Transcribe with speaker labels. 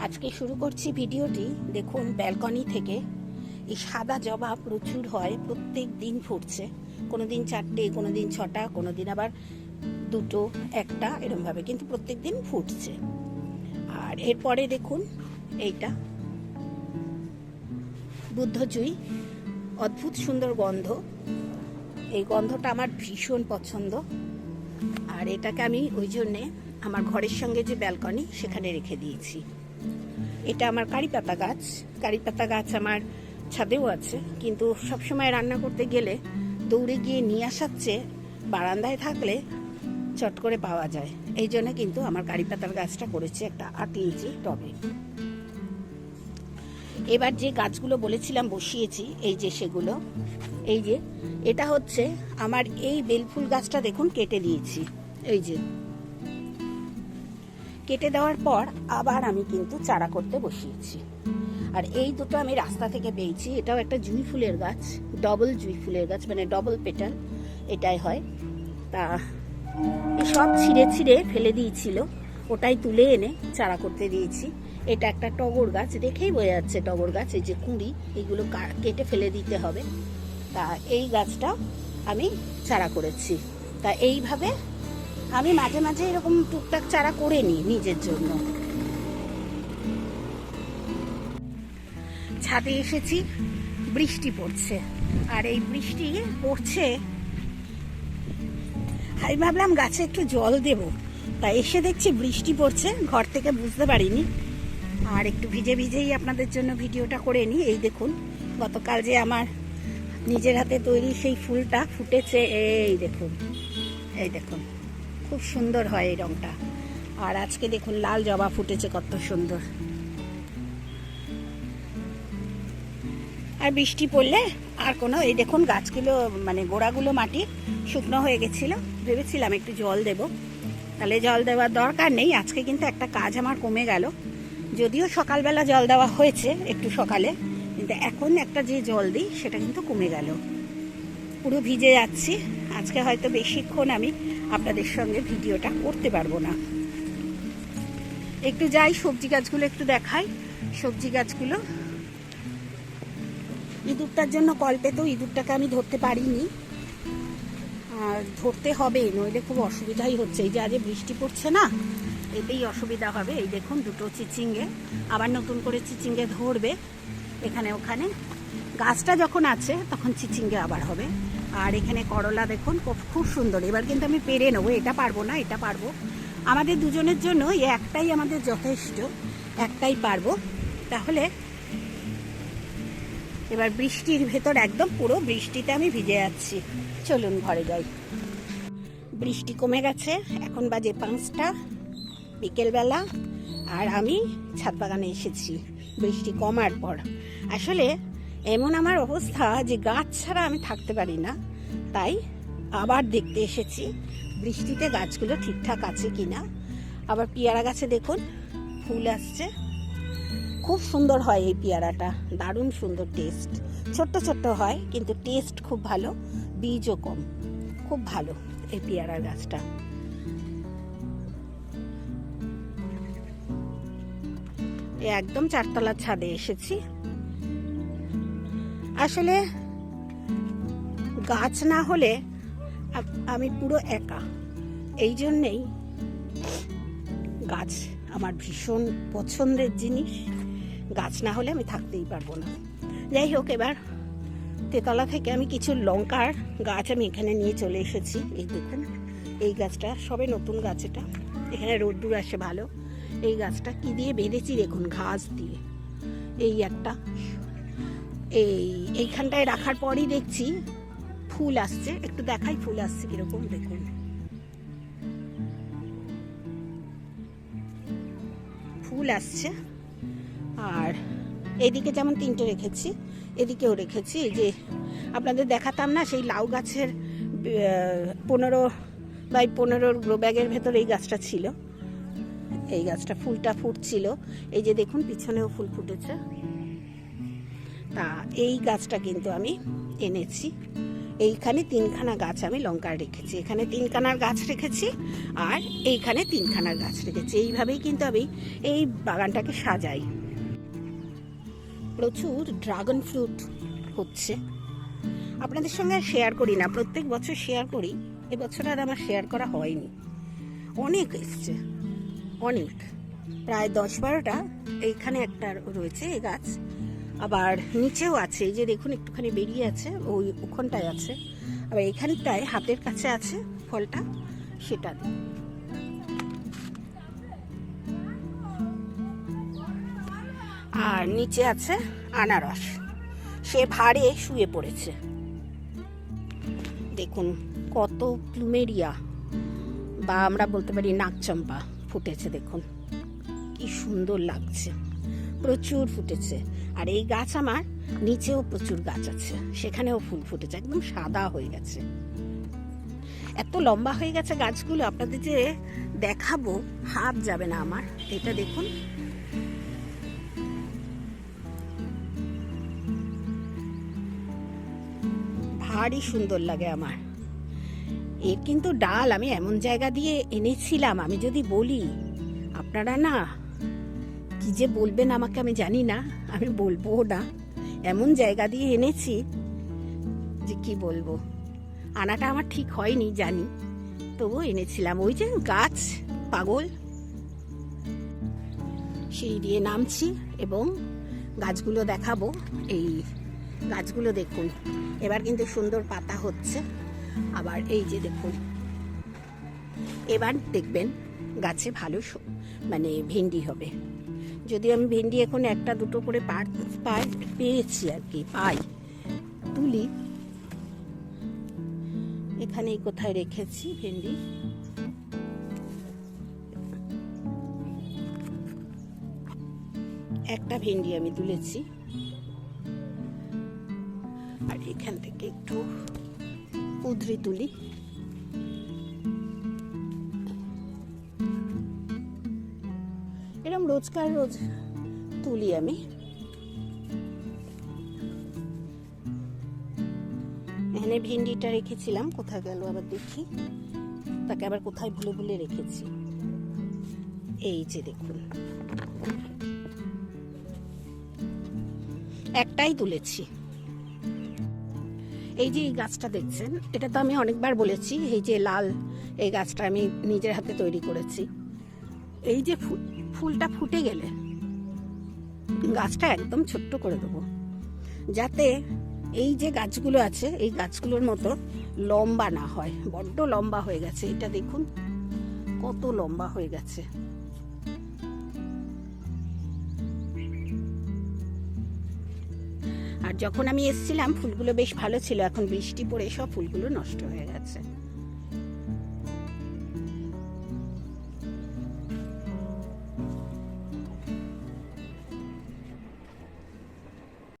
Speaker 1: আজকে শুরু করছি ভিডিওটি। দেখুন, ব্যালকনি থেকে এই সাদা জবা প্রচুর হয়, প্রত্যেক দিন ফুটছে। কোনো দিন চারটে কোনো দিন ছটা কোনো দিন আবার দুটো, একটা, এরমভাবে কিন্তু প্রত্যেক দিন ফুটছে। আর এরপরে দেখুন, এইটা। বুদ্ধজুই, অদ্ভুত সুন্দর গন্ধ। এই গন্ধটা আমার ভীষণ পছন্দ। আর এটাকে আমি ওই জন্যে আমার ঘরের সঙ্গে যে ব্যালকনি, সেখানে রেখে দিয়েছি। এটা আমার কারি পাতা গাছ। কারি পাতা গাছ আমার ছাদেও আছে। কিন্তু সবসময় রান্না করতে গেলে দৌড়ে গিয়ে নিয়ে আসার চেয়ে বারান্দায় থাকলে চট করে পাওয়া যায়। এই জন্য কিন্তু আমার কারি পাতার গাছটা করেছি একটা আট ইঞ্চি টবে। এবার যে গাছগুলো বলেছিলাম বসিয়েছি, এই যে সেগুলো, এই যে এটা হচ্ছে আমার এই বেলফুল গাছটা দেখুন কেটে দিয়েছি। এই যে কেটে দেওয়ার পর আবার আমি কিন্তু চারা করতে বসিয়েছি। আর এই দুটো আমি রাস্তা থেকে পেয়েছি। এটাও একটা জুঁই ফুলের গাছ ডবল জুঁই ফুলের গাছ মানে ডবল পেটাল এটাই হয়। তা সব ছিঁড়ে ছিঁড়ে ফেলে দিয়েছিল। ওটাই তুলে এনে চারা করতে দিয়েছি। এটা একটা টগর গাছ, দেখেই বোঝা যাচ্ছে টগর গাছ, এই যে কুঁড়ি, এগুলো কা- কেটে ফেলে দিতে হবে। তা এই গাছটা আমি চারা করেছি। তা এইভাবে আমি মাঝে মাঝে এরকম টুকটাক চারা করে নিই নিজের জন্য। ছাদে এসেছি, বৃষ্টি পড়ছে। আর এই বৃষ্টি পড়ছে, আমি ভাবলাম গাছে একটু জল দেব। তা এসে দেখছি বৃষ্টি পড়ছে, ঘর থেকে বুঝতে পারিনি। আর একটু ভিজে ভিজেই আপনাদের জন্য ভিডিওটা করে নিই। এই দেখুন, গতকাল যে আমার নিজের হাতে তৈরি সেই ফুলটা ফুটেছে, এই দেখুন এই দেখুন। খুব সুন্দর হয় এই রংটা। আর আজকে দেখুন, লাল জবা ফুটেছে কত সুন্দর। আর বৃষ্টি পড়লে আর কোনো, এই দেখুন গাছগুলো মানে গোড়াগুলো মাটি শুকনো হয়ে গেছিল। ভেবেছিলাম একটু জল দেব। তাহলে জল দেওয়ার দরকার নেই, আজকে কিন্তু একটা কাজ আমার কমে গেল। যদিও সকালবেলা জল দেওয়া হয়েছে একটু সকালে, কিন্তু এখন একটা যে জল দিই, সেটা কিন্তু কমে গেল। পুরো ভিজে যাচ্ছি। আজকে হয়তো বেশিক্ষণ আমি আপনাদের সঙ্গে ভিডিওটা করতে পারব না। একটু যাই, সবজি গাছগুলো একটু দেখাই। সবজি গাছগুলো, ইঁদুরটার জন্য কল্পে তো ইঁদুরটাকে আমি ধরতে পারিনি। আর ধরতে হবে, নইলে খুব অসুবিধাই হচ্ছে। এই যে আজ বৃষ্টি পড়ছে না, এতেই অসুবিধা হবে। এই দেখুন দুটো চিচিঙ্গে, আবার নতুন করে চিচিঙ্গে ধরবে। এখানে ওখানে গাছটা যখন আছে, তখন চিচিঙ্গে আবার হবে। আর এখানে করলা দেখুন, খুব সুন্দর। এবার কিন্তু আমি পেরে নেব, এটা পারব না, এটা পারব। আমাদের দুজনের জন্য একটাই আমাদের যথেষ্ট, একটাই পারব। তাহলে এবার বৃষ্টির ভেতর একদম পুরো বৃষ্টিতে আমি ভিজে যাচ্ছি চলুন ঘরে যাই। বৃষ্টি কমে গেছে, এখন বাজে পাঁচটা, বিকেলবেলা, আর আমি ছাদ বাগানে এসেছি। বৃষ্টি কমার পর। আসলে এমন আমার অবস্থা যে গাছ ছাড়া আমি থাকতে পারি না। তাই আবার দেখতে এসেছি, বৃষ্টিতে গাছগুলো ঠিকঠাক আছে কি না আবার পেয়ারা গাছে দেখুন, ফুল আসছে। খুব সুন্দর হয় এই পেয়ারাটা, দারুণ সুন্দর টেস্ট ছোট্ট ছোট্ট হয়, কিন্তু টেস্ট খুব ভালো, বীজও কম। খুব ভালো এই পেয়ারার গাছটা। একদম চারতলার ছাদে এসেছি। আসলে গাছ না হলে আমি পুরো একা। এই জন্যেই গাছ আমার ভীষণ পছন্দের জিনিস। গাছ না হলে আমি থাকতেই পারব না। যাই হোক, এবার তেতলা থেকে আমি কিছু লঙ্কার গাছ আমি এখানে নিয়ে চলে এসেছি। এই দেখুন, এই গাছটা সবে নতুন গাছ এটা। এখানে রোদ্দুর আসে ভালো। এই গাছটা কি দিয়ে বেঁধেছি দেখুন, ঘাস দিয়ে। এই একটা এই, এইখানটায় রাখার পরই দেখছি ফুল আসছে। একটু দেখাই ফুল আসছে কীরকম, দেখুন। ফুল আসছে। আর এদিকে যেমন তিনটে রেখেছি, এদিকেও রেখেছি। এই যে আপনাদের দেখাতাম না, সেই লাউ গাছের পনেরো বাই পনেরোর গ্রো ব্যাগের ভেতর এই গাছটা ছিল। এই গাছটা ফুলটা ফুটছিল। এই যে দেখুন, পিছনেও ফুল ফুটেছে। তা এই গাছটা কিন্তু আমি এনেছি। এইখানে তিনখানা গাছ আমি লঙ্কার রেখেছি। এখানে তিনখানার গাছ রেখেছি আর এইখানে তিনখানার গাছ রেখেছি। এইভাবেই কিন্তু আমি এই বাগানটাকে সাজাই। প্রচুর ড্রাগন ফ্রুট হচ্ছে। আপনাদের সঙ্গে শেয়ার করি না। প্রত্যেক বছর শেয়ার করি। এবছর আর আমার শেয়ার করা হয়নি। অনেক এসছে। অনেক। প্রায় দশ বারোটা এইখানে একটা রয়েছে এই গাছ। আবার নিচেও আছে, এই যে দেখুন একটুখানি বেরিয়ে আছে, ওই ওখানটায় আছে। আবার এখানটায় হাতের কাছে আছে ফলটা, সেটা। আর নিচে আছে আনারস, সে ভারে শুয়ে পড়েছে। দেখুন কত প্লুমেরিয়া, বা আমরা বলতে পারি নাকচম্পা ফুটেছে, দেখুন। কি সুন্দর লাগছে। প্রচুর ফুটেছে। আর এই গাছ আমার নিচেও প্রচুর গাছ আছে। সেখানেও ফুল ফুটেছে, একদম সাদা হয়ে গেছে। এত লম্বা হয়ে গেছে গাছগুলো, আপনাদের যে দেখাবো, হাত যাবে না আমার। এটা দেখুন। ভারী সুন্দর লাগে আমার। এর কিন্তু ডাল আমি এমন জায়গা দিয়ে এনেছিলাম, আমি যদি বলি, আপনারা না কি যে বলবেন আমাকে আমি জানি না, আমি বলব না। এমন জায়গা দিয়ে এনেছি যে কি বলব। আনাটা আমার ঠিক হয়নি, জানি। তবুও এনেছিলাম। ওই যে গাছ, পাগল। সেই দিয়ে নামছি এবং গাছগুলো দেখাবো। এই গাছগুলো দেখুন। এবার কিন্তু সুন্দর পাতা হচ্ছে। আবার এই যে দেখুন। এবার দেখবেন গাছে ভালো মানে ভেন্ডি হবে। যদি আমি ভেন্ডি এখন একটা, দুটো করে পাই পেয়েছি আর কি, পাই। তুলি। এখানেই কোথায় রেখেছি ভেন্ডি? একটা ভেন্ডি আমি তুলেছি। আর এখান থেকে একটু কুদরি তুলি। রোজকার রোজ তুলি আমি। এখানে ভেন্ডিটা রেখেছিলাম, কোথায় গেল আবার দেখি। তাকে আবার কোথায় ভুলে ভুলে রেখেছি। এই যে দেখুন। একটাই তুলেছি। এই যে এই গাছটা দেখছেন, এটা তো আমি অনেকবার বলেছি, এই যে লাল এই গাছটা আমি নিজের হাতে তৈরি করেছি। এই যে ফুল ফুলটা ফুটে গেলে গাছটা একদম ছোট্ট করে দেবো। যাতে এই যে গাছগুলো আছে, এই গাছগুলোর মতো লম্বা না হয়। বড্ড লম্বা হয়ে গেছে। এটা দেখুন, কত লম্বা হয়ে গেছে। আর যখন আমি এসেছিলাম, ফুলগুলো বেশ ভালো ছিল। এখন বৃষ্টি পড়ে, সব ফুলগুলো নষ্ট হয়ে গেছে।